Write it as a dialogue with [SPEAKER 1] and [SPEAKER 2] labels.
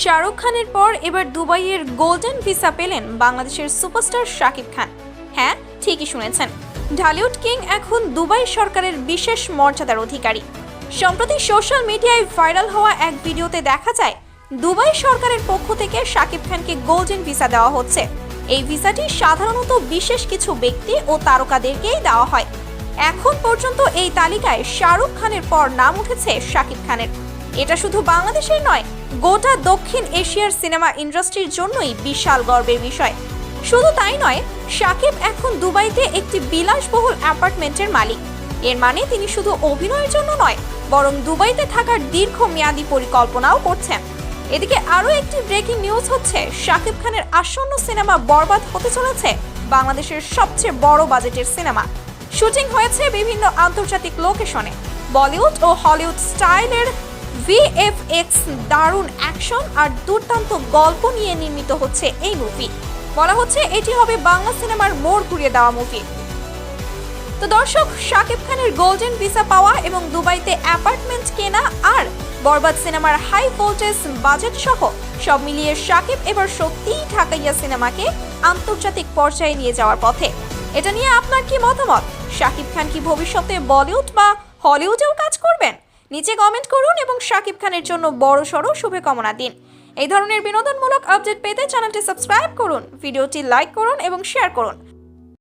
[SPEAKER 1] শাহরুখ খানের পর এবার দুবাইয়ের গোল্ডেন ভিসা পেলেন বাংলাদেশের সুপারস্টার শাকিব খান। হ্যাঁ ঠিকই শুনেছেন। ঢালিউড কিং এখন দুবাই সরকারের বিশেষ মর্যাদার অধিকারী। সম্প্রতি সোশ্যাল মিডিয়ায় ভাইরাল হওয়া এক ভিডিওতে দেখা যায়, দুবাই সরকারের পক্ষ থেকে শাকিব খানকে গোল্ডেন ভিসা দেওয়া হচ্ছে। এই ভিসাটি সাধারণত বিশেষ কিছু ব্যক্তি ও তারকাদেরকেই দেওয়া হয়। এখন পর্যন্ত এই তালিকায় শাহরুখ খানের পর নাম উঠেছে শাকিব খানের। এটা শুধু বাংলাদেশের নয় গোটা দক্ষিণ এশিয়ার সিনেমা ইন্ডাস্ট্রির জন্যই বিশাল গর্বের বিষয়। শুধু তাই নয়, সাকিব এখন দুবাইতে একটি বিলাসবহুল অ্যাপার্টমেন্টের মালিক। এর মানে তিনি শুধু অভিনয়ের জন্য নয়, বরং দুবাইতে থাকার দীর্ঘমেয়াদী পরিকল্পনাও করছেন। এদিকে আরও একটি ব্রেকিং নিউজ হচ্ছে শাকিব খানের আসন্ন সিনেমা বরবাদ হতে চলেছে, বাংলাদেশের সবচেয়ে বড় বাজেটের সিনেমা। শুটিং হয়েছে বিভিন্ন আন্তর্জাতিক লোকেশনে। বলিউড ও হলিউড স্টাইলের ভিএফএক্স দারুণ অ্যাকশন আর দুর্দান্ত গল্প নিয়ে নির্মিত হচ্ছে এই মুভি বলা হচ্ছে এটি হবে বাংলা সিনেমার মোড় ঘুরিয়ে দেওয়া মুভি তো দর্শক, শাকিব খানের গোল্ডেন ভিসা পাওয়া এবং দুবাইতে অ্যাপার্টমেন্ট কেনা আর বরবাদ সিনেমার হাই ভোল্টেজ বাজেট সহ সব মিলিয়ে শাকিব এবার সত্যিই ঢাকাইয়া সিনেমাকে আন্তর্জাতিক পর্যায়ে নিয়ে যাওয়ার পথে। এটা নিয়ে আপনার কি মতামত? শাকিব খান কি ভবিষ্যতে বলিউড বা হলিউডেও কাজ করবেন? নিচে কমেন্ট করুন এবং শাকিব খানের জন্য বড় সড়ো শুভকামনা দিন। এই ধরনের বিনোদনমূলক আপডেট পেতে চ্যানেলটি সাবস্ক্রাইব করুন ভিডিওটি লাইক করুন এবং শেয়ার করুন।